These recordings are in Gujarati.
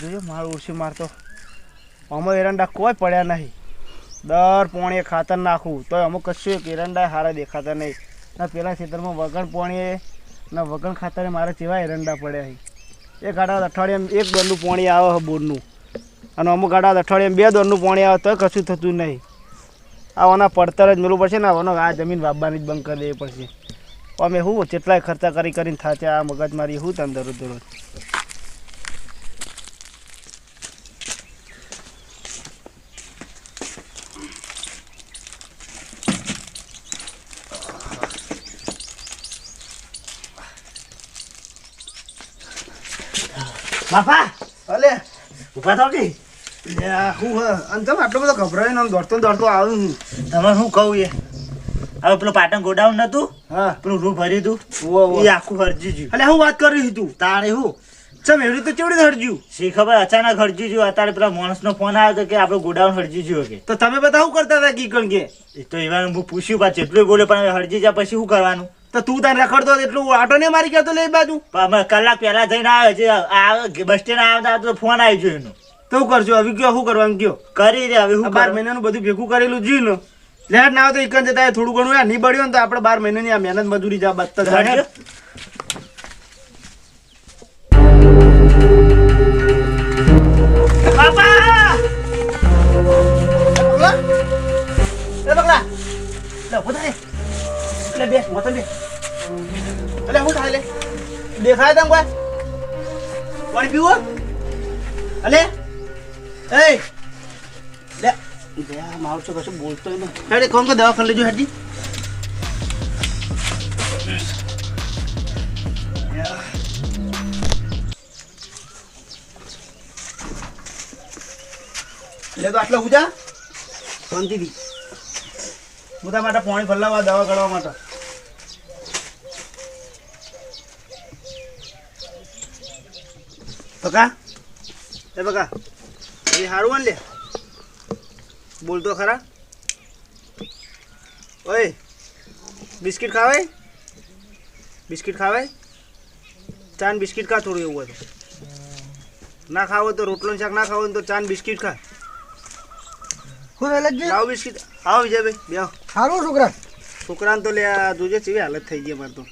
જોયો મારું ઉડસી મારતો આમાં એરંડા કોઈ પડ્યા નહીં. દર પોણીએ ખાતર નાખવું તો અમુક કશું એક એરંડા સારા દેખાતા નહીં. ના, પેલા ખેતરમાં વગણ પોણીએ, ના, વગણ ખાતરે મારે કેવા એરંડા પડ્યા છે. એક ગાડા અઠવાડિયામાં એક દોરનું પોણી આવે બોરનું અને અમુક ગાડા અઠવાડિયામાં બે દોરનું પોણી આવે તો કશું થતું નહીં. આવાના પડતર જ મેળવું પડશે ને આવવાનો આ જમીન વાપવાની જ બંધ કરી દેવી પડશે. અમે શું કેટલાય ખર્ચા કરી કરીને થાચે આ મગજ મારી શું તને દરરોજ દરરોજ? બાપા, અલે, ઊભા થો કે? હ અંતમ આટલો બધો ગભરાઈને આમ દોડતો દોડતો આવું. તમે શું કહું એ? હવે પેલું પાટણ ગોડાઉન નતું? હા. પેલું રૂ ભર્યું તું ઉવ્વ, ઉવ્વ. એ આખું હરજી ગયું અલે હું વાત કરી તું? તાણે હું? ચમ એવી તો ચેવડી હરજ્યું શી ખબર અચાનક હરજી ગયું અત્યારે પેલા માણસનો ફોન આવ્યો હતો કે આપણું ગોડાઉન હરજી ગયું કે તો તમે બધા શું કરતા હતા કીકણ કે? એ તો એવા હું પૂછ્યું પાછું એટલું બોલ્યો પણ હરજી જાય પછી શું કરવાનું? તો તું તને રખડતો એટલું આટો ને મારી ગયો તો લે બાજુ. કલાક પહેલા જઈને આવે છે બસ સ્ટેન્ડ આવતા તો ફોન આવી ગયો એનો. તો શું કરશો હવે કયો શું કરવાનું કયો કરી રે હવે હું બાર? મહિનાનું બધું ભેગું કરેલું જી ને લેટ ના આવે તો એકન જતા થોડું ઘણું યાર નહીં બળ્યું ને તો આપણે બાર મહિનાની આ મહેનત મજૂરી જા બત્તર જાણ્યો? બાપા! પગલા એ પગલા લે ઊભો થાય. લે બે મોતો બે અલે હું થાય દેખાય તમ કોઈ? પાણી પીવો? અલે એ લે લે મારું છો કશું બોલતો નહીં હેડે, કોણ કો દવાખાને લેજો હેડી લે તો આટલો ઉજા. શાંતિથી તારા માટે પાણી ફલાવવા દવા કરવા માટે. બકા એ બકા એ સારું ને લે. બોલતો ખરા. ઓય બિસ્કિટ ખાવાય બિસ્કિટ ખાવાય ચાન બિસ્કિટ ખા થોડું એવું હોય તો. ના ખાવો તો રોટલો ને શાક ના ખાવો ને તો ચાન બિસ્કિટ ખા. હું લાવો બિસ્કિટ. આવો વિજયભાઈ બે આવો. સારું છોકરા? છોકરાને તો લે જોજે કેવી હાલત થઈ ગઈ મારે તો.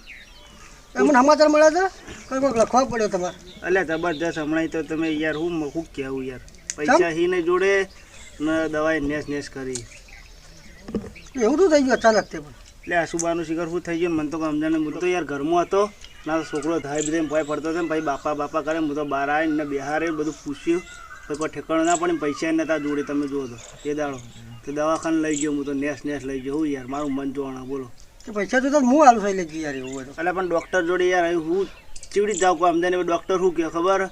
એમને સમાચાર મળ્યા હતા કઈ કોઈક લખવા પડ્યો તમારે. એટલે જબરજસ્ત હમણાં તો તમે યાર હું શું કહેવું યાર? પૈસા હી ને જોડે ને દવાઈ નેસ નેસ કરી. એવું તો થઈ ગયું અચાનક તે પણ. એટલે આશુબાનું શિખર શું થઈ ગયું મને તો સમજાને હું તો યાર ઘરમાં હતો ના તો છોકરો થાય બધે ભય પડતો હતો ને ભાઈ બાપા બાપા કરે હું તો બહાર આવીને ને બિહારે બધું પૂછ્યું. તો કોઈ ઠેકાણું ના પડે પૈસા નતા જોડે તમે જુઓ તો. એ દાડો. તો દવાખાને લઈ ગયો હું તો નેસ નેસ લઈ ગયો. હું યાર મારું મન જોવાના બોલો. પૈસા જોતા હું હાલું થઈ લેજે યાર એવું એટલે પણ ડૉક્ટર જોડે યાર હું ચીવડી જ જાઉં કોઈ સમજાને ડૉક્ટર શું કહે ખબર?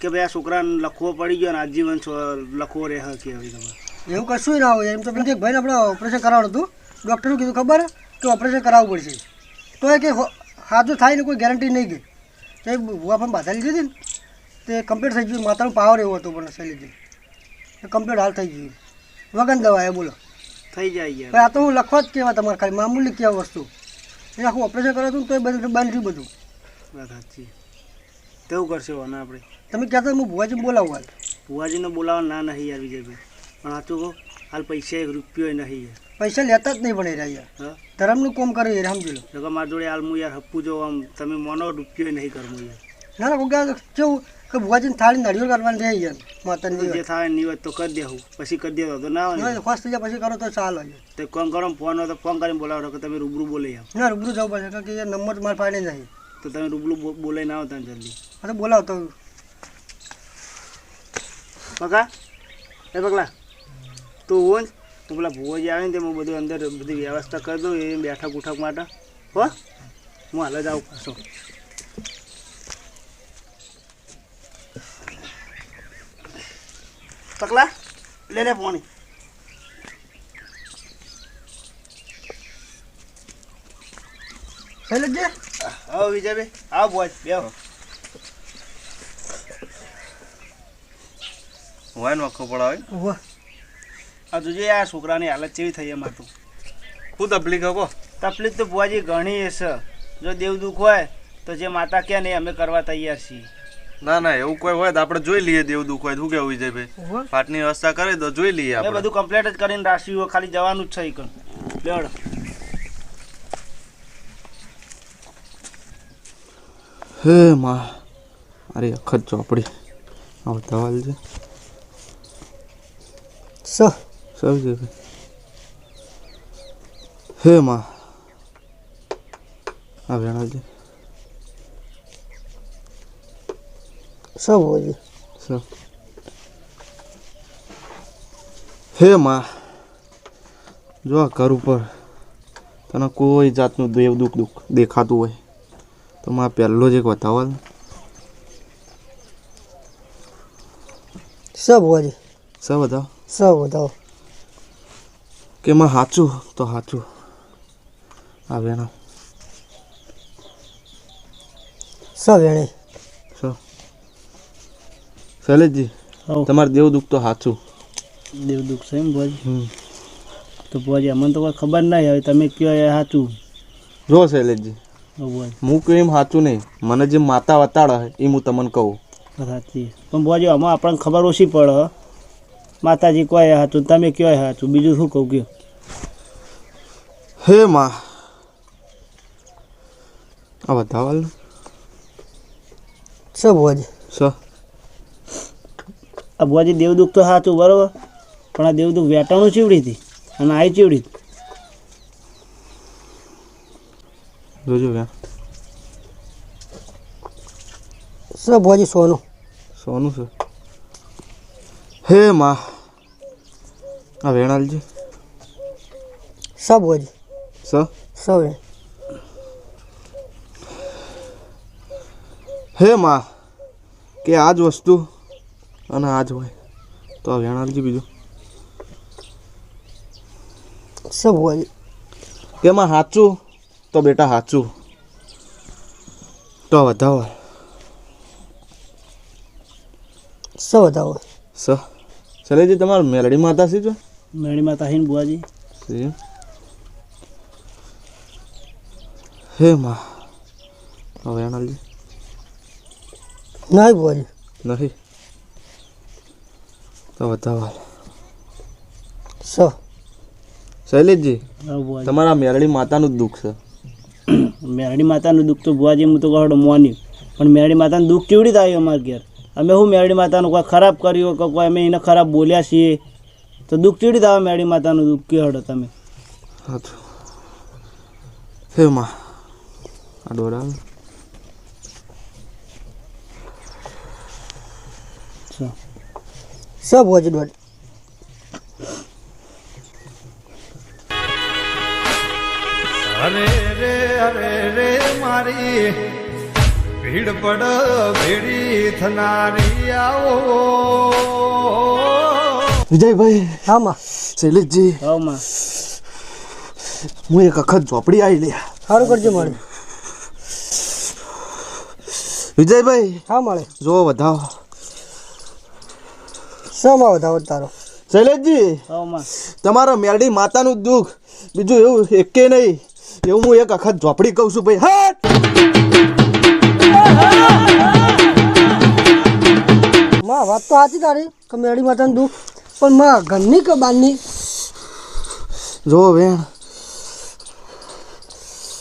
કે ભાઈ આ છોકરાને લખવો પડી ગયો ને આજીવન લખવો રહે કે એવું કશું ના હોય. એમ તો પેલું ભાઈને આપણે ઓપરેશન કરાવવાનું હતું. ડૉક્ટરનું કીધું ખબર? કે ઓપરેશન કરાવવું પડશે. તો એ કે સાચું થાય ને કોઈ ગેરંટી નહીં ગઈ તે ભૂવા પણ બાધા લીધી હતી ને. તે કમ્પ્લીટ થઈ ગયું. માતાનો પાવર એવો હતો પણ શૈલીજી એ કમ્પ્લીટ હાલ થઈ ગયું. વગન દવા એ બોલો. થઈ જાય આ તો હું લખવા જ કહેવા તમારે ખાલી. મામૂલી કહેવા વસ્તુ. એ આખું ઓપરેશન કરાવતું તો એ બધું બંધ થયું બધું. સાચી. તેવું કરશે આપણે. તમે કહેતા હું ભુવાજી બોલાવું હાલ ભુવાજીને બોલાવવા ના નહીં યાર વિજયભાઈ. પણ આ તો હાલ પૈસા એક રૂપિયો નહીં યાર પૈસા લેતા જ નહીં ભણે રહ્યા યાર ધર્મનું કોમ કરે યાર સમજી લો. જો મારા જોડે હાલ હું યાર હપ્પું જો આમ તમે મોનો રૂપિયો નહીં કરવું યાર. ના ના કોઈ કેવું? કે ભુવાજીને થાળી નાળિયેર કરવાની રહે યાર માતાની જે થાય નહીં હોય તો કરી દેવું પછી કરી દેવો તો ના હોય. ખોશ થઈ જાય પછી કરો તો ચાલો યાર. તો કોણ કરો ફોન હોય તો ફોન કરીને બોલાવો કે તમે રૂબરૂ બોલે આવો. ના રૂબરૂ જવું પડશે કારણ કે યાર નંબર મારે પાડે નહીં. તો તમે રૂબરૂ બોલાવી ના આવો ત્યાં જલ્દી. અરે બોલાવો તો. બકા? એ પગલા તું હોન હું પેલા ભુવાજી આવે ને તે હું બધું અંદર બધી વ્યવસ્થા કરી દઉં એ બેઠક ઉઠક માટે. હો? હું હાલ જ આવું પાછો. પકલા લે લે પાણી. શૈલેષજી આવો વિજયભાઈ આવો બોજ બેહો વાઈન વાખો પડાવે ઊભો આ જોજે આ છોકરાની હાલત કેવી થઈ એમાં તું. શું તકલીફ હકો તકલીફ તો બુઆજી ઘણી છે જો દેવ દુઃખ હોય તો જે માતા કહે ને અમે કરવા તૈયાર છીએ. ના ના એવું કોઈ હોય તો આપણે જોઈ લઈએ દેવ દુઃખ હોય તો શું કેવું ભાઈ પાટની વ્યવસ્થા કરે તો જોઈ લઈએ આપણે. બધું કમ્પ્લીટ જ કરીને રાખ્યું ખાલી જવાનું જ છે એક લેડ હે માં. અરે અખત ચોપડી. આવતા વાલ છે છે ભાઈ હે માં આ વેણા છે સ ભુવાજી સૌ હે માં જો આ ઘર ઉપર તને કોઈ જાતનું દેવ દુઃખ દુઃખ દેખાતું હોય તો મારા પહેલો જ એક બતાવલ સ ભુવાજી સ બતાવ. સ બતાવો કે માં સાચું તો સાચું આ વેણા. સ સો. શૈલેષજી તમારે દેવ દુઃખ તો સાચું દેવ દુઃખ છે એમ હમ. તો બુઆજી અમને તો કોઈ ખબર નહીં આવે તમે કયો એ સાચું જો શૈલેષજી. હું કહું એમ સાચું નહીં. મને જે માતા વતાડે એ હું તમને કહું. સાચી. પણ બુઆજી આમાં આપણને ખબર ઓછી પડે હો. માતાજી કોઈ હતું? તમે કયો હતું? બીજું શું કહું કયો? હે માં. આ બતાવાલ સ ભુવાજી સ. આ ભોજી દેવ દુઃખ તો સાચું બરોબર? પણ આ દેવ દુઃખ વેટાણું ચીવડી હતી અને આ ચીવડી હતી. જોજો વ્યા સ ભોજી સોનું. સોનું છે. હે માં. આ વેણાલજી સબ હોજી સ? સ વેણે હે માં કે આ જ વસ્તુ અને આ જ હોય. તો આ વેણાલજી બીજું. સબ હોજી કે માં સાચું તો બેટા સાચું તો વધાવો. સ વધાવો સ? શૈલેષજી તમારે મેલડી માતા છે? જો મેલડી માતા હિન બુઆજી. છે હે માં. હવે વેણાલજી નહીં ભુવાજી નથી. તો બતાવો સ. શૈલેષજી તમારા મેરડી માતાનું જ દુઃખ છે. મેરડી માતાનું દુઃખ તો બુઆજી હું તો કહો મોન્યું પણ મેરડી માતાનું દુઃખ કેવડી થાય અમારા ઘેર? અમે શું મેરડી માતાનું કોઈ ખરાબ કર્યું કે કોઈ અમે એને ખરાબ બોલ્યા છીએ? તો દુઃખ ચીડી થવા મેરડી માતાનું દુઃખ કે હડો તમે? સાચું હે માં. આ ડોળા સ ભુવાજી દોઢ. અરે રે અરે રે મારી. ભીડ પડ ભેડી થનારી આવો. વિજયભાઈ હા માં શૈલેષજી. હા માં હું એક વખત ઝોપડી આવી લે સારું કરજો મળે વિજયભાઈ હા મળે જો વધાવો. શામાં વધાવો તારો? શૈલેષજી તમારા મેરડી માતાનું જ દુઃખ. બીજું એવું એકે નહીં. એવું હું એક વખત ઝોપડી કહું છું ભાઈ. હટ! માં વાત તો સાચી તારી કે મેળી માતાનું દુઃખ. પણ માં ઘરની કે બહારની? જો બેન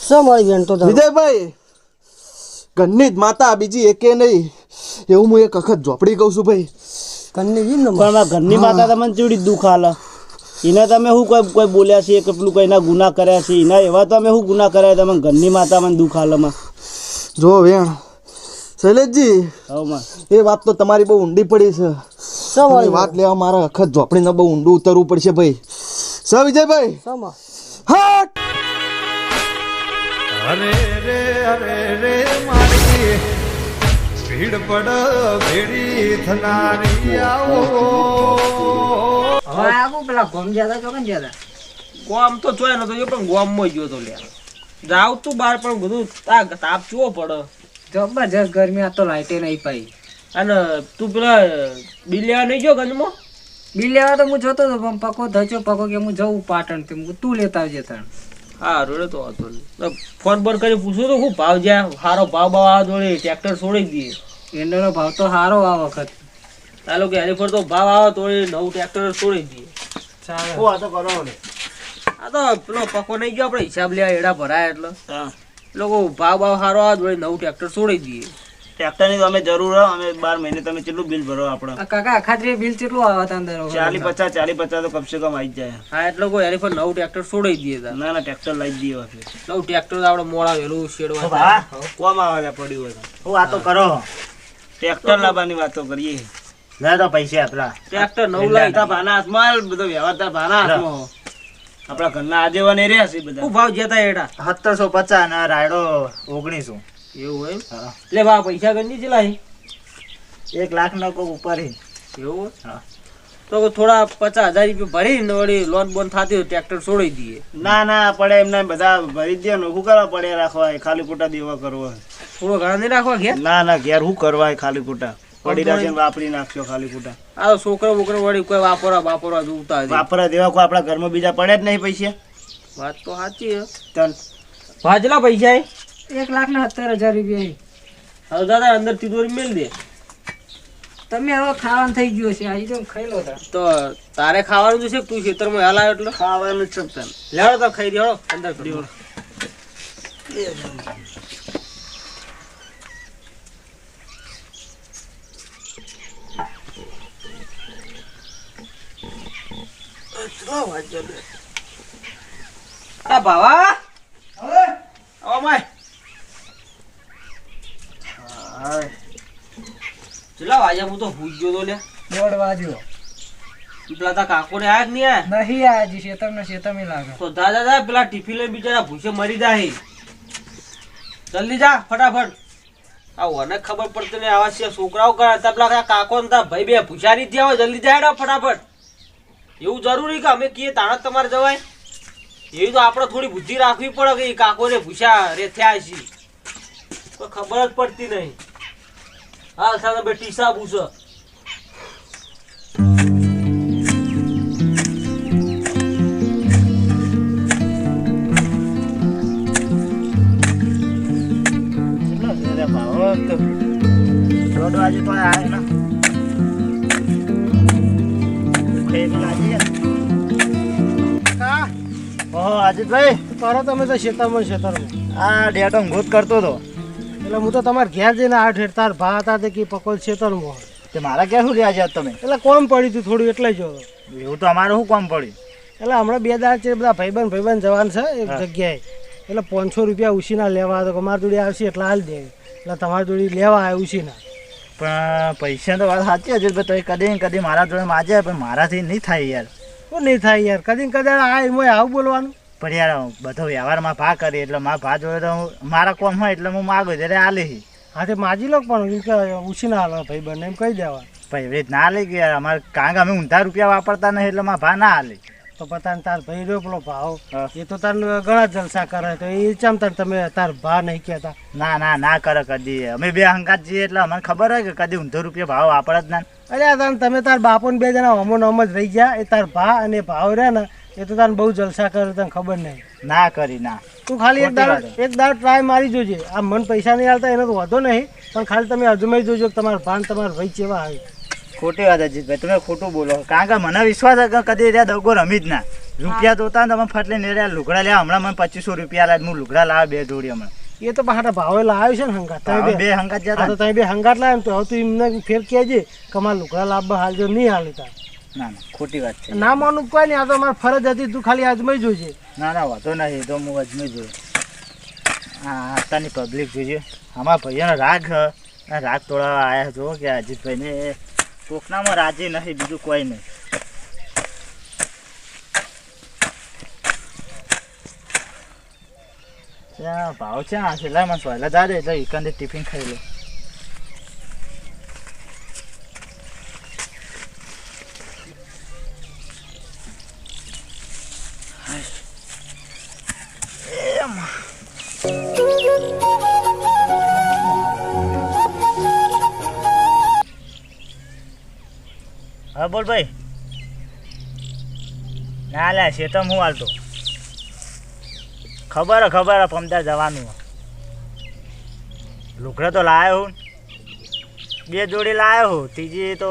શું મારી બેન તો વિજયભાઈ ઘરની જ માતા બીજી એકે નહીં. એવું હું એક વખત ઝોપડી કહું છું ભાઈ. ઘરની જીમ ને પણ ઘરની માતા તમને ચેવડી દુઃખ હાલે એને તમે શું કોઈ કોઈ બોલ્યા છે કે પેલું કોઈના ગુના કર્યા છે? એના એવા તમે શું ગુના કર્યા તમે ઘરની માતા મને દુઃખ હાલમાં જો બેન શૈલેષજી માં એ વાત તો તમારી બહુ ઊંડી પડી છે. વાત લેવા મારા વખત ઝોપડીને બહુ ઊંડું ઉતરવું પડશે ભાઈ. સ વિજયભાઈ? માં? હટ! અરે રે અરે રે મારી ભીડ પડ ભેડી થનારી આવો. હવે આગું પેલા ગોમ જ્યાદા ચોકન જ્યાદા ગોમ તો જોય નતો એ પણ ગોમમાં ગયો તો લ્યા. જાવ તું બાર પણ બધું તાપ તાપ ચૂવો પડે. જબરજસ્ત ગરમી આ તો લાઈટે નહીં પાઈ. અને તું પેલા બિલિયા નહીં જો ગંજમાં બિલ લેવા તો હું જતો હતો પણ પકો ધચો પકો કે હું જઉં પાટણ તે હું તું લેતા આવજે તણ. હા રોડે તો વાંધો નહીં. ફોન બોન કરી પૂછું તો શું ભાવ જ્યાં સારો ભાવ ભાવ આ જોડે ટ્રેક્ટર છોડી દઈએ. એનો ભાવ તો સારો આ વખત. ચાલો કે હરીફર તો ભાવ આવે તો એ નવું ટ્રેક્ટર છોડી દઈએ. ચાલો. હું આ તો કરો ને આ તો પેલો પકો નહીં ગયો આપણે હિસાબ લેવા એડા ભરાય એટલે. હા. લોકો ભાવ ભાવ સારો આવે તો વળી નવું ટ્રેક્ટર છોડી દઈએ. ટ્રેક્ટરની તો અમે જરૂર. અમે બાર મહિને તમે કેટલું બિલ ભરો આપણે કાકા આખાત્રી બિલ કેટલું આવે અંદર? ચાલી પચાસ ચાલી પચાસ તો કમસે કમ આવી જાય. હા એટલે કોઈ એની પર નવું ટ્રેક્ટર છોડી દઈએ ના ના ટ્રેક્ટર લઈ દઈએ નવું ટ્રેક્ટર આપણે મોડા વેલું શેડવા કોમ આવે પડ્યું હોય હું આ વાતો કરો. ટ્રેક્ટર લાવવાની વાતો કરીએ. ના તો પૈસા આપણા ટ્રેક્ટર નવું લાવી ભાના હાથમાં બધો વ્યવહાર ભાના હાથમાં. આપણા ઘરના આગેવાન એ રહ્યા છે બધા. શું ભાવ જતા એડા સત્તરસો પચાસ ને રાયડો ઓગણીસો. એવું હોય હા. એટલે બા પૈસા ગંજી છે લાઈ એક લાખ નો કોક ઉપર હે. એવું હા. તો થોડા પચાસ હજાર રૂપિયા ભરીને વળી લોન બોન થતી હોય ટ્રેક્ટર છોડી દઈએ. ના ના પડે એમને બધા ભરી દે ને. શું કરવા પડે રાખવા? ખાલી ખોટા દેવા કરવા. થોડો ઘણા નહીં રાખવા ઘેર? ના ના ઘેર શું કરવા? ખાલી ખોટા પડી રાખીને વાપરી નાખશો ખાલી ખોટા આ છોકરો બોકરો વળી કોઈ વાપરવા વાપરવા જોતા નથી વાપરા દેવા કોઈ આપણા ઘરમાં બીજા પડે જ નહીં પૈસા. વાત તો સાચી છે. તન. ભાજલા પૈસા એક લાખ ના સત્તર હજાર રૂપિયા હવે દાદા અંદર તિજોરી મેલ દે. તમે હવે ખાવાનું થઈ ગયું છે આવી તો ખાઈ લો તો. તારે ખાવાનું કે તું ખેતરમાં હાલ આવ્યો એટલે? ખાવાનું જ છે તન. લેવડો તો ખાઈ દેવડો અંદર કરી. બાવા. ભાવા આવો માય. ચલા વાજા હું તો ભૂજ ગયો તો લે પેલા તા કાકો ને આયા નહીં આયા. નહીં આ હજી શેતમ ને શેતમ લાગે. તો દાદા દા પેલા ટિફિન લઈને બિચારા ભૂસે મરી જાય જલ્દી જા ફટાફટ. આ ઓને ખબર પડતી ને આવા છે છોકરાઓ કરતા પેલા કાકો ને તા ભાઈ બે ભૂસા નહીં થયા હોય. જલ્દી જાય ફટાફટ. એવું જરૂરી કે અમે કીએ તાણા તમારે જવાય? એવી તો આપણે થોડી બુદ્ધિ રાખવી પડે કે કાકોને ભૂસા રે થયા છે. કોઈ ખબર જ પડતી નહીં. હા સાથે બે ટીસા ભૂસો રે ભાવો? તો અજીતભાઈ. કરો તમે તો શેતરમાં શેતરમાં આ ડેટો ગોત કરતો હતો. એટલે હું તો તમારે ઘેર જઈને આઠ હેઠ તાર ભા હતા તે કે પકોલ શેતરમાં તે મારા ક્યાં શું રહ્યા છે તમે? એટલે કોમ પડ્યું હતું થોડું એટલે જો એવું તો અમારે શું કોમ પડ્યું? એટલે હમણાં બે દાડા છે બધા ભાઈબંધ ભાઈબંધ જવાન છે એક જગ્યાએ. એટલે પાંચસો રૂપિયા ઉછીના લેવા તો અમારી જોડે આવશે એટલે હાલ દે. એટલે તમારી જોડે લેવા આવે ઉછીના. પણ પૈસા તો વાત સાચી હજુ તો કદી ને કદી મારા જોડે માજે પણ મારાથી નહીં થાય યાર. શું નહીં થાય યાર? કદી કદાચ આ એમાં આવું બોલવાનું. પણ યાર બધો વ્યવહારમાં ભા કરી એટલે મારા ભા જોડે તો હું- મારા કોમ હોય એટલે હું માગું ત્યારે લઈ હા. તે માજી લો પણ એમ કે ઉછીના હાલો ભાઈબંધ એમ કહી દેવા. ભાઈ ના લઈ ગયા યાર અમારે કારણ કે અમે ઊંધા રૂપિયા વાપરતા નહીં એટલે મારા ભા ના આલે તો પતાને તાર ભાઈ રહ્યો પેલો ભાવ. એ તો તાર ઘણા જલસા કરે તો એ ચમ તાર તમે તાર ભા નહીં કહેતા? ના ના ના કરે કદી. અમે બે હંગાત જઈએ એટલે અમને ખબર હોય કે કદી ઊંધો રૂપિયા ભાવ આપડે જ ના. અરે તાર તમે તાર બાપો ને બે જણા અમો નમ જ રહી ગયા. એ તાર ભા અને ભાવ રહ્યા ને એ તો તાર બહુ જલસા કરે તને ખબર નહીં. ના કરી ના. તું ખાલી એક દાડો એક દાડો ટ્રાય મારી જોજે. આ મન પૈસા નહીં આવતા એનો તો વાંધો નહીં પણ ખાલી તમે અજમાઈ જોજો તમારા ભાન તમારા ભાઈ કેવા આવે ખોટી વાત અજીતભાઈ તમે ખોટું બોલો. કારણ કે મને વિશ્વાસ કે કદી રહ્યા દગો રમી જ ના. રૂપિયા જોતા ને તમે ફટલે ને રહ્યા લુગડા લ્યા હમણાં મને પચીસો રૂપિયા લાવે હું લુગડા લાવે બે જોડી હમણાં. એ તો પાછા ભાવે લાવ્યો છે ને હંગાત. તમે બે હંગાત જતા તો? તમે બે હંગાત લાવે તો હવે તું એમને ફેર કહેજે કે મારા લુકડા લાવવા હાલજો નહીં હાલે તાર. ના ના ખોટી વાત છે. ના માનું કોઈ નહીં આ તો અમારી ફરજ હતી તું ખાલી અજમાઈ જોજે. ના ના વાંધો નહીં તો હું અજમેર જોઉં. હા અત્યારની પબ્લિક જોઈએ અમારા ભાઈઓનો રાગ. રાગ તોડાવવા આવ્યા જો કે અજીતભાઈને. કોકનામાં રાજી નહીં, બીજું કોઈ નહીં. ભાવ છે આ? છેલ્લા મને સોયલા દાદે એટલે એકાંદે ટિફિન ખાઈ લે. બોલ ભાઈ. ના લે શેતમ હું હાલતો. ખબર હે, ખબર હે, પમદાર જવાનું હે. લુગડા તો લાવ્યો હું. બે જોડી લાવ્યો હું ત્રીજી તો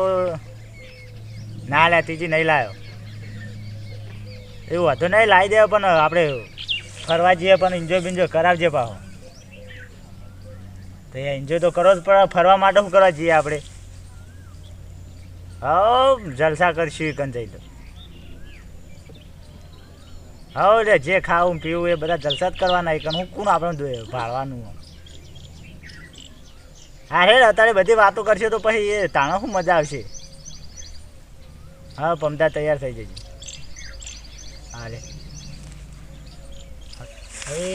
ના લે ત્રીજી નહીં લાવ્યો એવું હતું નહીં લાવી દે પણ આપણે ફરવા જઈએ પણ એન્જોય બિન્જોય કરાવજે પાછો. તો એન્જોય તો કરો જ પણ ફરવા માટે શું કરવા જઈએ આપણે? હવ જલસા કરશું કન જઈ તો. હવ લે, જે ખાવું પીવું એ બધા જલસા જ કરવાના એક હું કોણ આપણે ભાળવાનું હા, હેડ, અત્યારે બધી વાતો કરશે તો પછી એ તાણા શું મજા આવશે? હા, પમતા તૈયાર થઈ જજો. હા રે હવે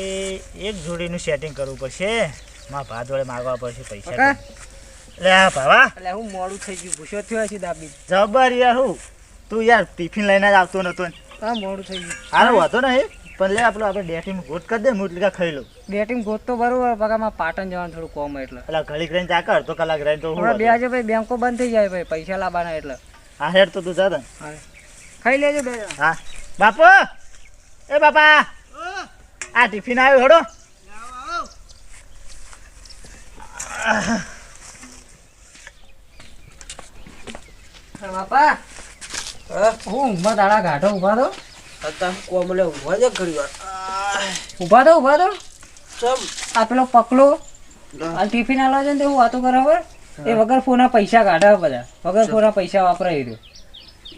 એક જોડીનું સેટિંગ કરવું પડશે. મારા ભાત વડે માગવા પડશે પૈસા? લે હા ભાવા એટલે હું મોડું થઈ ગયું ભૂસો થયો છે દાબી. જબર યાર હું. તું યાર ટિફિન લઈને જ આવતો નતો હા મોડું થઈ ગયું. હારો વાંધો નહીં. પણ લે આપણો આપણે ડેટીમાં ગોટ કરી દે હું ખાઈ લઉં. બેટિંગ ગોત તો બરોબર પગામાં પાટણ જવાનું થોડું કોમ એટલે. એટલે ઘડીક રહીને ચા કર કલાક રહીને તો બે? આજે ભાઈ બેંકો બંધ થઈ જાય ભાઈ પૈસા લાવવાના એટલે. હા હેડ તો તું જા તને. ખાઈ લેજો બે હા. બાપુ! એ બાપા! આ ટિફિન આવ્યો હડો. બાપા. હું ઊંઘમાં દાડા ગાઢો ઊભા તો અત્યારે કોમલે ઊભા જ ઘણી વાર. ઊભા તો ઊભા તો ચમ. આ પેલો પકલો. આ ટિફિન આલવા છે ને તે હું વાતો બરાબર એ વગર ફોના પૈસા કાઢા બધા. વગર ફોના પૈસા વાપરાય રહ્યો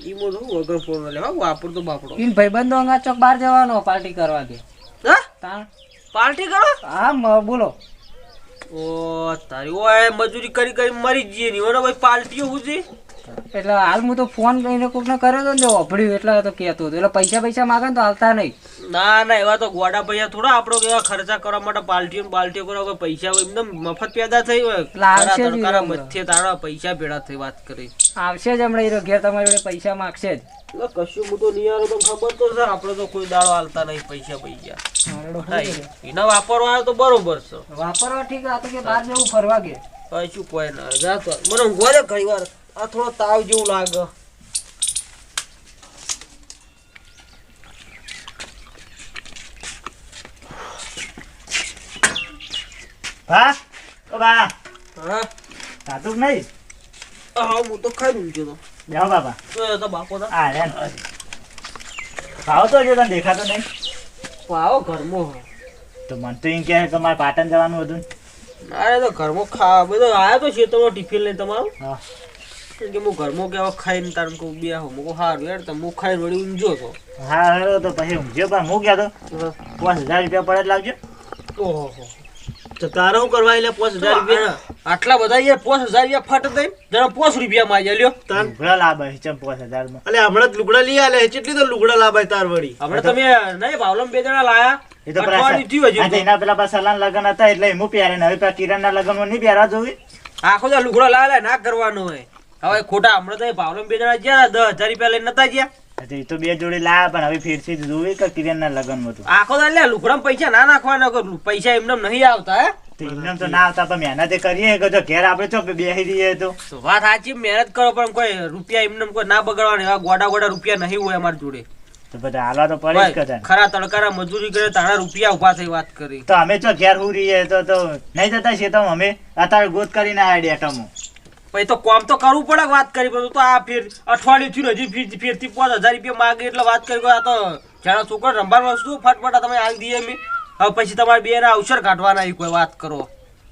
ઈ મોઢું વગર ફોન લેવા વાપરતો બાપડો. ઈન ભાઈબંધો અંગા ચોક બહાર જવાનો પાર્ટી કરવા કે. હા? તાણ? પાર્ટી કરો? હા બોલો. ઓ તારી ઓય મજૂરી કરી કરી મરી જઈએ ની. ઓને ભાઈ પાર્ટીઓ હું છે? એટલે હાલ હું તો ફોન એને કોક ને કર્યો ને તે ઓભળ્યું એટલે તો કહેતો હતો. એટલે પૈસા પૈસા માગે ને તો હાલતા નહીં. ના ના એવા તો ગોડા પૈસા થોડા આપણો એવા ખર્ચા કરવા માટે પાર્ટીઓ ને કરવા પૈસા હોય એમને મફત પેદા થઈ હોય. મથે તારા પૈસા ભેળા થઈ વાત કરી. આવશે જ હમણાં એ ઘેર તમારી જોડે પૈસા માગશે જ. એટલે કશું હું તો નહીં આવ્યો તો ખબર તો છે આપણે તો કોઈ દાડો હાલતા નહીં પૈસા પૈસા. એના વાપરવા આવ્યો તો બરોબર છે. વાપરવા ઠીક આ તો કે બહાર જવું ફરવા કે. કશું કોઈ ના જા તો. મને ઊંઘવા દે ઘણી વાર. આ થોડો તાવ જેવું લાગે. ભા ઓ બા. હા? નહીં? હા હું તો ખાઈ ઊંઘ્યો તો. જાઓ બાબા. તો તો બાપો તો. આ રે ભાવ તો જો તને દેખાતો નહીં? આવો ઘરમાં હો. તો મને તો એમ કે મારે પાટણ જવાનું હતું અરે તો ઘરમાં ખા બધો આયો તો છે તમારો ટિફિન લઈને તમારો. હા. કે હું ઘરમાં કે ખાઈને તારું કહું બે હું કહું સારું યાર તમે હું ખાઈને વળી ઊંઘ્યો તો હા હેરો તો પછી ઊંઘ્યો પણ હું કહેતો પાંચ હજાર રૂપિયા પડે જ ઓહો તો તારે શું કરવા એટલે પાંચ હજાર રૂપિયા? આટલા બધા યાર પાંચ હજાર રૂપિયા ફટ દઈ જરા પાંચ રૂપિયા માં લ્યો. લુગડા લાવે ચમ પાંચ હજારમાં અલે હમણાં લુગડા લઈ આલે કેટલી તો લુગડા લાભાય તાર વળી? હમણાં તમે નહીં ભાવલમ બે જણા લાયા. એ તો એના પેલા સલાન લગન હતા એટલે હું પહેરે ને હવે પેલા કિરણના લગનમાં નહીં પ્યારા જોવી આખો લુગડા લુગડો લાયા ના કરવાનો હોય. હવે ખોટા હમણાં તો ભાવલમ બે જણા ગયા દસ હજાર રૂપિયા લઈને નતા ગયા. એ તો બે જોડી લાયા પણ હવે ફેરથી જ કે કિરણના લગનમાં હતું. આખો દા લે લુગડામાં પૈસા ના નાખવાના પૈસા એમને નહીં આવતા હે? એમને તો ના આવતા પણ મહેનતે કરીએ કે જો ઘેર આપણે ચો બેસી રહીએ તો. તો વાત સાચી મહેનત કરો પણ કોઈ રૂપિયા એમને કોઈ ના બગાડવાના એવા ગોડા ગોડા રૂપિયા નહીં હોય અમારી જોડે. તો બધા હાલવા તો પડે જ કદાચ. ખરા તડકારા મજૂરી કરે તારા રૂપિયા ઊભા થઈ વાત કરી. તો અમે જો ઘેર હું રહીએ તો તો નહીં જતા છે તો અમે? અત્યારે ગોત કરીને આવ્યા ડેટામાં. પછી તો કોમ તો કરવું પડે વાત કરી પણ તો આ ફેર અઠવાડિયું થયું હજી ફીર ફેરથી પાંચ હજાર રૂપિયા માગે એટલે વાત કરી આ તો જાણે છોકરો રંભાર વસ્તુ ફટફટ તમે આવી દઈએ મેં હવે પછી તમારે બે ના અવસર કાઢવાના એ કોઈ વાત કરો.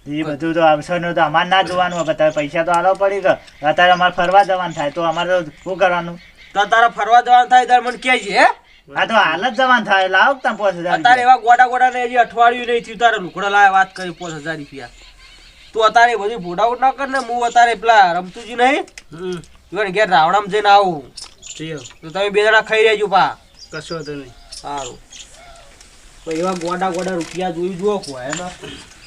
એ બધું તો અવસરનું તો અમારે ના જોવાનું હવે પણ પૈસા તો આલો પડી ગયો અત્યારે અમારે ફરવા જવાનું થાય તો અમારે તો શું કરવાનું? તો તારે ફરવા જવાનું થાય ત્યારે મને કહેજે હે? આ તો હાલ જ જવાનું થાય લાવ તમે પાંચ હજાર અત્યારે એવા ગોડા ગોડા ને હજી અઠવાડિયું નહીં થયું તારે લુકડા લાવે વાત કરી પાંચ હજાર રૂપિયા. તું અત્યારે બધી ભોડાઉટ ના કર ને હું અત્યારે પેલા રમતુજી નહીં ઈવન ઘેર રાવણામ જઈને આવું. તો તમે બે જણા ખાઈ રહેજો પા. કશો તો નહીં. સારું. તો એવા ગોડા ગોડા રૂપિયા જોઈ જુઓ કોઈ એના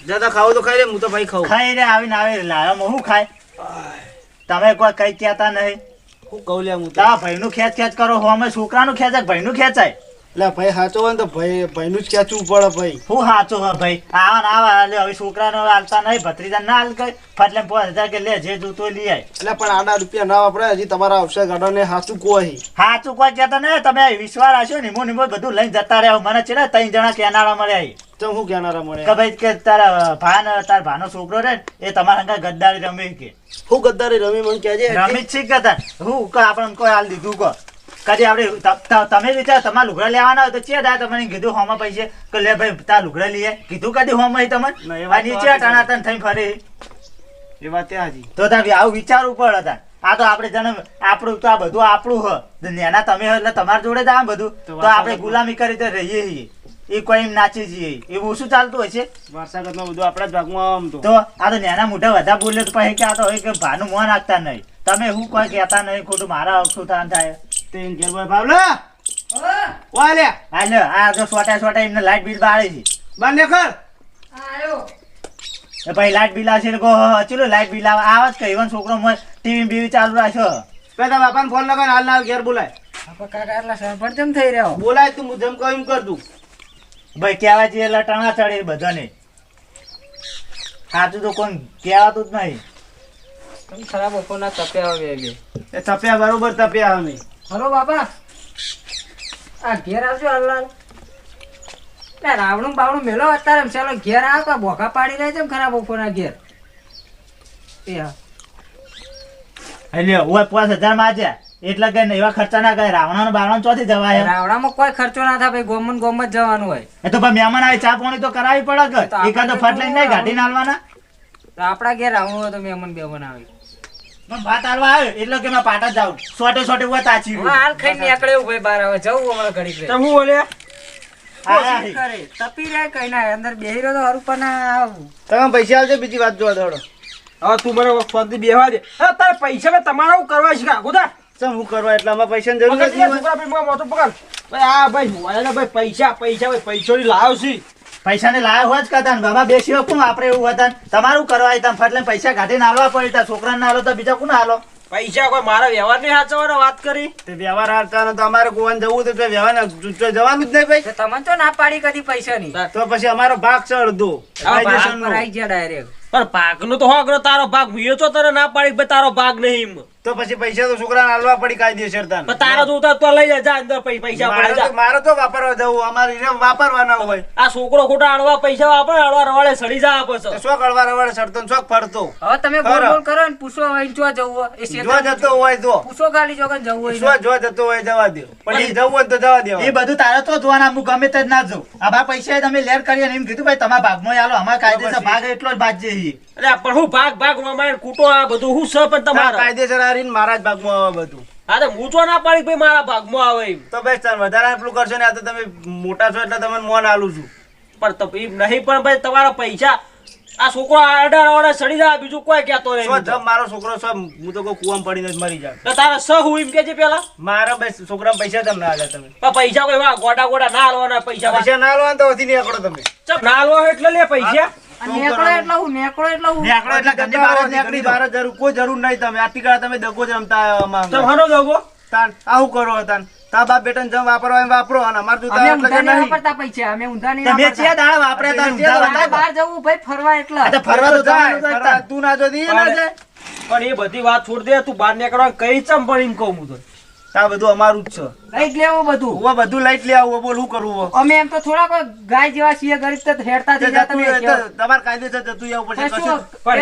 જ્યાં ખાવું તો ખાઈ લે હું તો ભાઈ ખાઉં. ખાઈ રે આવીને આવે લાવ્યામાં હું ખાય? તમે કોઈ કઈ કહેતા નહીં. હું કહું લે હું તા. ભાઈનું ખેંચ ખેંચ કરો હો અમે છોકરાનું ખેંચાય ભાઈનું ખેંચાય. એટલે ભાઈ સાચો હોય ને તો ભાઈ ભાઈનું જ ખેંચવું પડે ભાઈ. હું સાચો હોય ભાઈ? આવા ને આવા એટલે હવે છોકરાનો હાલતા નહીં. ભત્રીજા ના હાલ કઈ ફટલે પાંચ હજાર કે લે જે જોતો લઈ આય. એટલે પણ આડા રૂપિયા ના વાપરે હજી તમારા આવશે ગાડાને સાચું કોઈ. સાચું કોઈ કહેતા નહીં. તમે વિશ્વાસ રાખ્યો નિમો નિમો બધું લઈને જતા રહ્યા મને છે ને ત્રણ જણા કેનારા મળ્યા તો હું કેનારા મળે કે ભાઈ કે તારા ભાન તાર ભાનો છોકરો રે એ તમારા હંગાત ગદ્દારી રમે કે. હું ગદ્દારી રમી મને કહેજે. રમી જ કે હું આપણે કોઈ હાલ દીધું કો કદી આપણે તમે વિચાર તમારે લુગડા લેવાના હોય તો ચે દા તમને કીધું હોમાં પૈસે કે લે ભાઈ તાર લુગડા લઈએ. કીધું કદી હોમાં તમને? આ નીચે તો તન થઈ ફરે. એ વાત હાજી તો તાર આવું વિચારવું પડે તાર. આ તો આપણે જન આપણું તો આ બધું આપણું હ. નેના તમે એટલે તમારા જોડે જ આ બધું. તો આપણે ગુલામી કરી તો રહીએ છીએ. એ કોઈ એમ નાચી જઈએ. એવું શું ચાલતું હોય છે? વારસાગતમાં બધું આપણા જ ભાગમાં આમ તો. તો આ તો નેના મોટા બધા બોલે તો પછી કે આ તો હોય કે ભાનું મોં નાખતા નહીં. તમે હું કોઈ કહેતા નહીં ખોટું મારા અક્ષુતાન થાય. તે એને ઘેર બોલાય, ભાવલા ઓય લે. આ જો સોટા સોટા એમને લાઈટ બિલ બાળે છે. બંધ કર આયો. એ ભાઈ લાઈટ બિલ આવશે કો કહો ચલો લાઈટ બિલ આવે આવે જ કઈ છોકરો ટીવી બીવી ચાલુ રાખ્યો પેલા બાપાને ફોન લગાવ હાલ ના હાલ ઘેર બોલાય. આપણે કાકા એટલા સરપંચ કેમ થઈ રહ્યો બોલાય તું મુજમ જેમ કહું એમ કર તું. ભાઈ કેવા જે એટલે ટણા ચડે બધાને. સાચું તો કોણ કહેવાતું જ નહીં. તમે ખરાબ બપોરના તપ્યા આવે એ તપ્યા બરોબર તપ્યા અમે હલો બાપા. આ ઘેર આવજો હલાલ લે રાવણું બાવણું મેલો અત્યારે ચાલો ઘેર આવ બોકા પાડી રહે છે ને ખરાબ બપોરના ઘેર. એ હા. એટલે ઓય પાંચ હજારમાં છે એટલે કે એવા ખર્ચા ના કરે રાવણ બાવણ ચોથી જવાય રાવણામાં કોઈ ખર્ચો ના થાય ભાઈ ગોમન ગોમ જ જવાનું હોય. એ તો ભાઈ મહેમાન આવે ચા પાણી તો કરાવી પડે કે? એકાદ તો ફટ લઈને ગાડી નાલવાના તો આપણા ઘેર રાવણું હોય તો મેમન બે બનાવી પણ ભાત હાલવા આવે એટલે કે મેં પાટા જાઉં સોટે સોટે હોય તાચી હાલ ખાઈને નીકળે એવું બાર હવે જવું હમણાં ઘડીક રહી. હું બોલે તપી જાય કઈ ના અંદર બેહી રહ્યો તો હરું પણ આવું. તમે પૈસા આવજો બીજી વાત જોવા દોડો. હવે તું મને ફરતી બેહવા દે. હા તારે પૈસા તમારે હું કરવા છે ગોદા ચમ હું કરવા? એટલે અમારે પૈસાની જરૂર નથી છોકરા ભાઈ મોટો પકડ ભાઈ આ ભાઈ મોયા ભાઈ પૈસા પૈસા ભાઈ પૈસોની લાવ છે. પૈસા ને લાયો હોય જ કરતા ને બાબા બેસી કોણ વાપરે એવું હતા તમારું કરવા તમે ફટ પૈસા કાઢીને નાલવા પડે છોકરા છોકરાને ના હાલો તો બીજા કોને હાલો? પૈસા કોઈ મારા વ્યવહારની સાચવવાનો વાત કરી? તે વ્યવહાર હાચવાનો ને તો અમારે ગોવાન જવું તો તે વ્યવહાર જવાનું જ નહીં ભાઈ. તમે તો ના પાડી કદી પૈસા ની તો પછી અમારો ભાગ છે અડધો. પણ પણ ભાગનો તો હોગનો તારો ભાગ હું છો તને ના પાડી તારો ભાગ નહીં. તો પછી પૈસા તો છોકરાને હાલવા પડી કાયદેસર તાન. પણ તારો જોતા તો લઈ જા, જા અંદર પૈ- પૈસા મારે પડે તો- જા. મારે તો વાપરવા જવું અમારે એને વાપરવાના હોય. આ છોકરો ખોટા અડવા પૈસા વાપરે અડવા રવાડે સડી જા આપો છે તો શોખ અળવા રવાડે સડતો ને શોખ ફરતો. હવે તમે બોલ ખરો. બોલ કરો ને પૂછો હવે જો જવું હોય એ જો જતો હોય તો. પૂછો ખાલી જો કે જવું હોય જો જો જતો હોય જવા દે. પણ એ જવું હોય તો જવા દો એ બધું તારે તો જોવાના હું ગમે તે જ ના આ આમાં પૈસા તમે લેર કરીએ અને એમ કીધું ભાઈ તમારા ભાગમાં હાલો અમારા કાયદેસર ભાગ એટલો જ ભાગ છે. અરે પણ હું ભાગ ભાગ મારે કૂટો આ બધું હું છે પણ તમારા? કાયદેસર હારીને મારા જ ભાગમાં આવે બધું. હા તો હું તો ના પાડી ભાઈ મારા ભાગમાં આવે એમ? તો ભાઈ તાર વધારે એટલું કરશો ને આ તો તમે મોટા છો એટલે તમને મોન આલું છું. પણ તો એમ નહીં પણ ભાઈ તમારા પૈસા આ છોકરો આડા વાળા સડી જાય બીજું કોઈ કહેતો નહીં. જમ મારો છોકરો છો હું તો કોઈ કુવામ પડીને જ મરી જાય તો તારા સ હું એમ કે છે પેલા? મારા બે છોકરા પૈસા તમ ના આલ્યા તમે. પણ પૈસા કોઈ વા ગોડા ગોડા ના આલવાના પૈસા પૈસા ના આલવાના તો વધી આકડો તમે. ચપ ના આલવા એટલે લે પૈસા. નેકળો એટલે હું નેકળો એટલે હું. નીકળો એટલે ઘરની બહાર નીકળી બહાર જરૂર કોઈ જરૂર નહીં તમે. આટલી કાળા તમે દગો જ માંગો. ચમ હાનો દગો? તાન આવું કરો તાન? તા બાપ બેટા જમ વાપરવા એમ વાપરો અને અમાર તો અમે એટલે નહીં નહીં. વાપરતા પૈસા અમે ઊંધા નહીં વાપરતા. ચિયા દાડા વાપર્યા તા ઊંધા બહાર જવું ભાઈ ફરવા એટલે. તો ફરવા તો જવાનું જ ફરવા હતા. તું ના જો દી ના જાય. પણ એ બધી વાત છોડ દે તું બહાર નીકળવા કઈ ચમ પણ એમ કહું હું તો આ બધું અમારું જ છે લાઈટ લેવું બધું હવે બધું લાઈટ લે આવું બોલ શું કરવું અમે એમ તો થોડા કોઈ ગાય જેવા છીએ ગરીબ તો હેડતા તે થઈ જાય જતું તમે. તો તમારે કાયદેસર જતું આવવું પડશે તો કશું પણ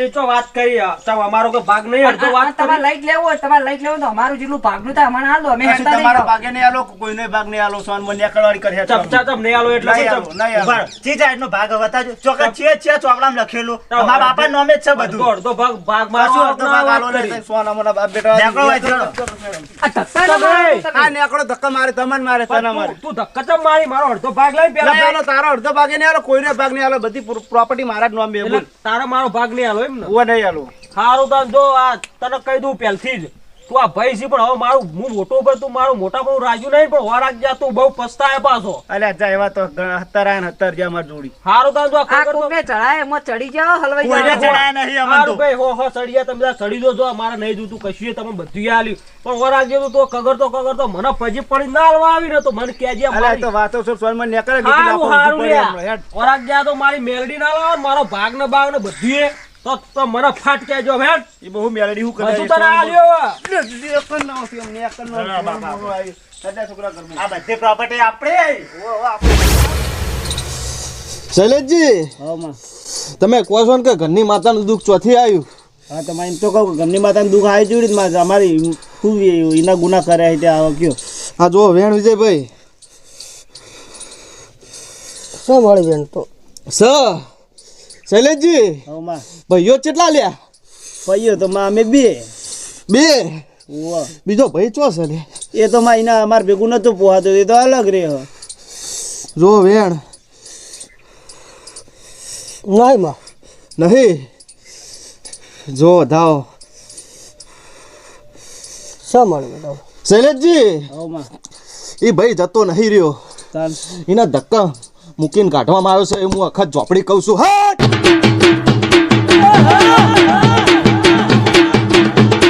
એ તો- વાત કરી તો અમારો કોઈ ભાગ નહીં અડધો વાત તમારે લાઈટ લેવો લેવું તમારે લઈ જ તો અમારું જેટલું ભાગનું થાય અમને આલો અમે હેડતા નહીં તમારા. ભાગે નહીં આલો કોઈને ભાગ નહીં આલો સોન મને કળવાડી કરી ચમ ચમ નહીં આલો એટલે નહીં આલો. ચી જાતનો ભાગ હવે બતાવજો. ચોક્કસ છે છે ચોપડામાં લખેલું તો બાપા નોમે જ છે બધું અડધો ભાગ ભાગમાં અડધો ભાગ આલો. નહીં સોના મોના બાપ બેટા. આ ધક્કા ના આ નેકળો ધક્કા મારે તમને મારે તને મારે. તું- તું ધક્કા ચમ મારી મારો અડધો ભાગ લઈ પેલા આલો તારો અડધો ભાગે નહીં આલો કોઈને ભાગ નહીં આલો બધી પ્રોપર્ટી મારા જ નામ એટલે તારો મારો ભાગ નહીં આલો એમ ને? નહીં આલો. સારું તો જો આ તને કહી દઉં પહેલથી જ. તું આ ભાઈ છે પણ હવે મારું હું મોટો ઉપર તું મારું મોટા પણ રાજુ નહીં પણ વાર જા તું બહુ પસ્તાય પાછો. અલ્યા જા એવા તો ઘણા હત્તર આયા ને હત્તર જ્યાં મારી જોડી. હારું તાન તો આ કોકને ચડાય? એમાં ચડી જાઓ હલવાઈ કોઈને જાઓ. ચડાયા નહીં અમને તો. ભાઈ હો હો સળિયા તમે ચડી સડી દો જો મારે નહીં જોતું કશું તમે બધું આલ્યું પણ વાર રાખજો તો કગર તો કગર તો મને પછી પડી ના હલવા આવી ને તો મને એ મારી તો વાતો સર સોન મને નીકળે કે હારું હારું વાર ગયા તો મારી મેલડી ના લાવો મારો ભાગ ને ભાગ ને બધું એ તો તો મને ફાટ કહેજો હેડ એ બહુ મેલડી હું કરે તું તને આલ્યો હવે. એકન ના આવતી અમને એકન ના. સદા છોકરા કરવું. આ બધી પ્રોપર્ટી આપણે શૈલેષજી હા માં. તમે કહો છો કે ઘરની માતાનું દુઃખ ચોથી આવ્યું? હા તો એમ તો કહું ઘરની માતાનું દુઃખ આવી જોડી માં અમારી શું એના ગુના કર્યા છે આવા કયો. હા જો વેણ વિજયભાઈ. શું મળે બેન તો? સ શૈલેષજી ભાઈઓ કેટલા લ્યા? ભાઈઓ તો માં અમે બે. બે? બીજો ભાઈ ચો છે એ તો માં એના અમારે ભેગું નતું પોહાતું એ તો અલગ રે જો વેણ. નહીં માં નહીં. જો ધાવ બેટા શૈલેષજી એ ભાઈ જતો નહીં રહ્યો. એના ધક્કા. મૂકીને કાઢવામાં આવ્યો છે એ હું આખા ઝોપડી કહું છું. હટ!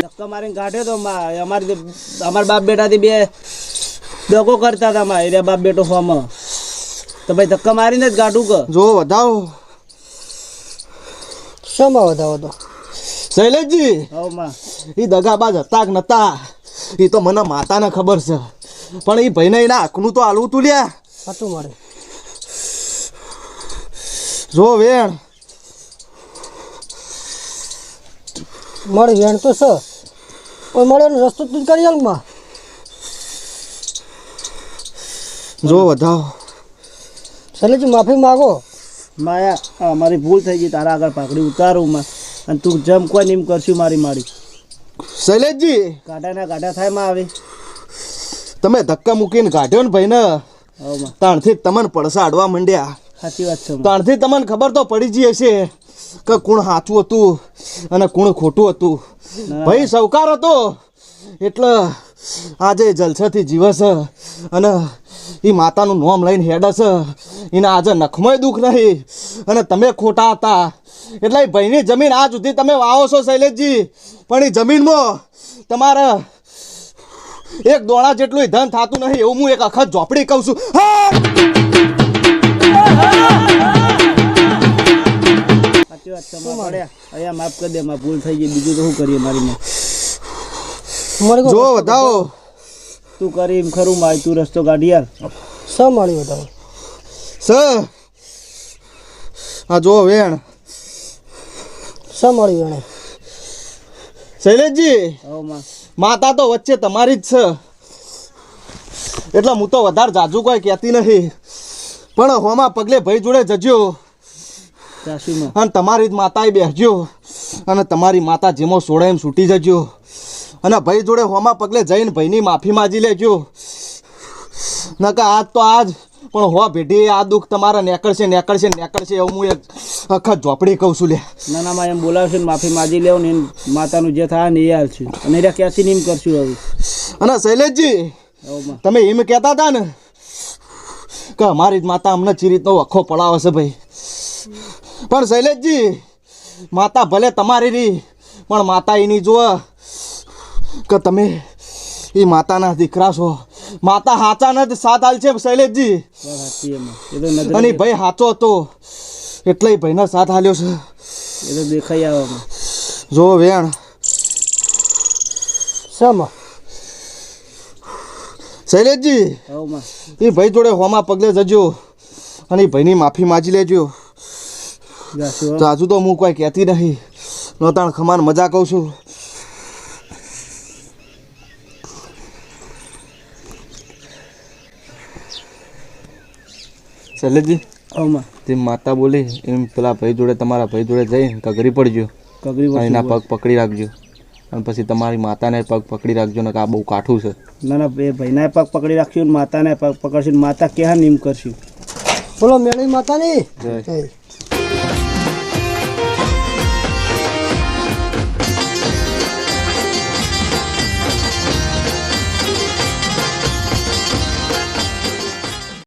ધક્કા મારીને કાઢ્યો તો માં અમારે અમારા બાપ બેટાથી બે દગો કરતા હતા માં એરિયા બાપ બેટો ફોમાં તો ભાઈ ધક્કા મારીને જ કાઢું કે જો વધાવો. શોમાં વધાવો તો. શૈલેષજી! એ દગાબાજ હતા કે નતા? એ તો મને માતાને ખબર છે. પણ એ ભાઈને એના આંખનું તો આલવું તું લ્યા. સાચું મળે જો વેણ. મળે વેણ તો છે. કોઈ મળે એનો રસ્તો તું જ કરી અંગમાં માં જો વધાવો. શૈલેજી માફી માગો. માયા આ મારી ભૂલ થઈ ગઈ તારા આગળ પાકડી ઉતારું માં. અને તું જમ કોઈ નીમ કરશું મારી મારી. શૈલેષજી. કાઢા ના કાઢા થાયમાં આવે. તમે ધક્કા મૂકીને કાઢ્યો ને ભાઈ ને ત્રણથી જ તમને પડસા અડવા માંડ્યા. સાચી વાત છે માં. તમને ખબર તો પડી જઈ હશે કે કોણ સાચું હતું અને કોણ ખોટું હતું. ભાઈ સૌકાર હતો એટલે આજે જલસાથી જીવે છે અને એ માતાનું નોમ લઈને હેડે છે એને આજે નખમોય દુઃખ નહીં અને તમે ખોટા હતા. એટલે ભાઈની જમીન આ સુધી તમે વાવો છો શૈલેષજી. પણ એ જમીનમાં તમારે એક દોણા જેટલું ધન થતું નહીં એવું હું એક અખત ઝોપડી કહું છું. હા! અહીંયા માફ કરી દે માં ભૂલ થઈ ગઈ. બીજું તો શું કરીએ મારી જો વધાવો તું કરી એમ ખરું મારી તું રસ્તો કાઢી યાર શું મળી વધાવો સ. આ જો વેણ. શું મળી વેણે? માતા તો વચ્ચે તમારી જ છે. એટલે હું તો વધારે જાજુ કોઈ કહેતી નથી. પણ હોમાં પગલે ભાઈ જોડે જજો. અને તમારી જ માતાએ બેસજો. અને તમારી માતા જેમો સોડે એમ છૂટી જજો. અને ભાઈ જોડે હોમાં પગલે જઈને ભાઈની માફી માજી લેજો. નકા આજ તો આજ. પણ હો ભેટી આ દુઃખ તમારા નેકળશે નેકળશે નેકળશે એવું હું એક અખત ઝોપડી કહું છું લે. ના ના માં એમ બોલાવશે ને માફી માજી લેવું ને માતાનું જે થાય ને એ હાલશે અને એ ક્યાંથી ને એમ કરશું હવે? અને શૈલેષજી તમે એમ કહેતા હતા ને કે અમારી જ માતા અમને ચીરીતનો વખો પડાવે છે ભાઈ. પણ શૈલેષજી માતા ભલે તમારી રી પણ માતા એની જુઓ. કે તમે એ માતાના દીકરા છો. માતા હાચા જ સાથ હાલ છે શૈલેષજી. તો અને ભાઈ હાચો હતો. એટલે ભાઈનો સાથ હાલ્યો છે. એ તો દેખાઈ આવે. જો વેણ. શામાં? શૈલેષજી એ ભાઈ જોડે હોમાં પગલે જજો અને એ ભાઈની માફી માજી લેજો. તો તો હું કોઈ કહેતી નહીં. નોતાણ ખમાન મજા કહું છું. શૈલેષજી તેમ માતા બોલી એમ પેલા ભાઈ જોડે તમારા ભાઈ જોડે જઈ કગરી પડજો. કગરી એના પગ પકડી રાખજો. અને પછી તમારી માતાને પગ પકડી રાખજો ને કે આ બહુ કાઠું છે. ના ના એ ભાઈના પગ પકડી રાખશું ને માતાને પગ પકડશું ને માતા ક્યાં નીમ કરશું. બોલો મેળી માતાની? જય.